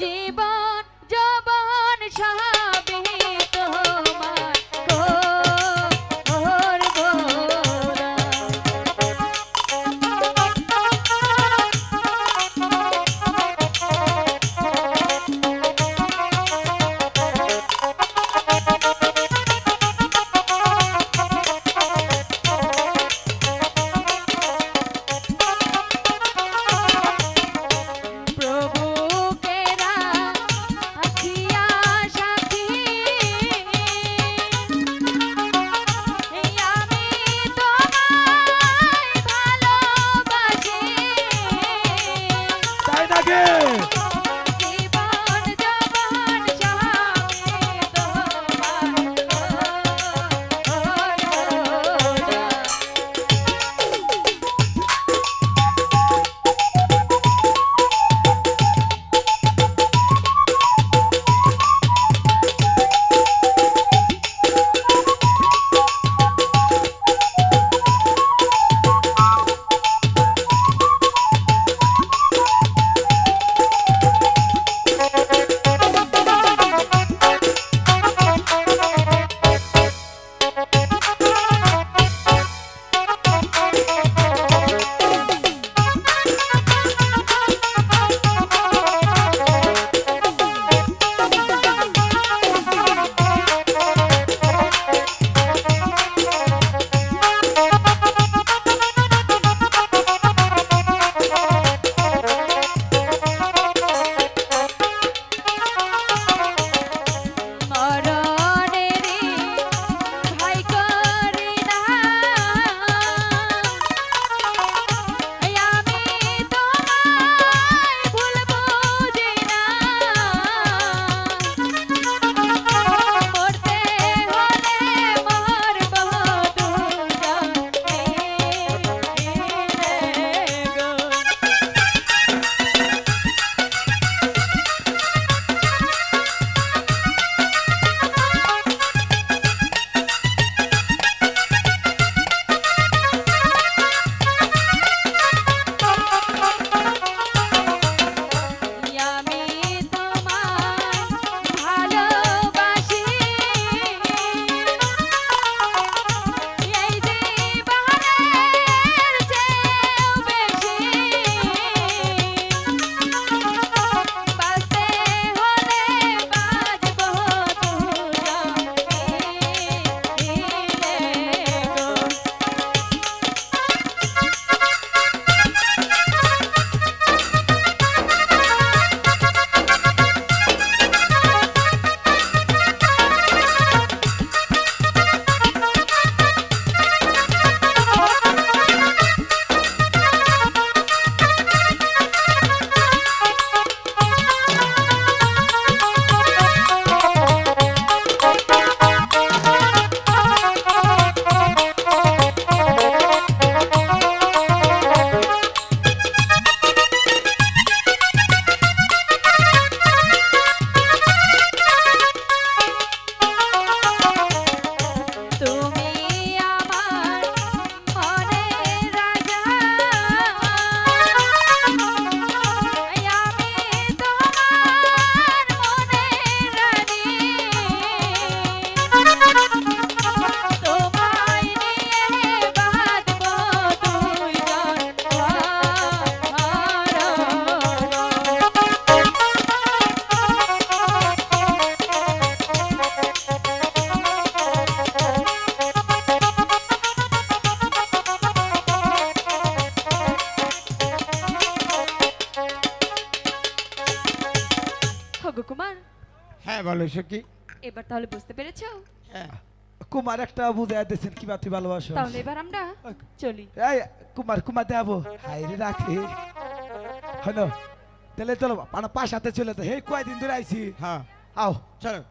জীবন তাই নাকি কুমার। হ্যাঁ বলো সখী এবার তাহলে বুঝতে পেরেছ? হ্যাঁ। কুমার একটা বুঝাই দিয়েছেন কি তুই ভালোবাসো। তাহলে এবার আমরা চলি। এই কুমার কুমার দেবো হাই রে রাখি। হ্যালো তাহলে চলো পানা পাশ হাতে চলে তো হে কয়দিন ধরে আইছি? হ্যাঁ। আও। চলো।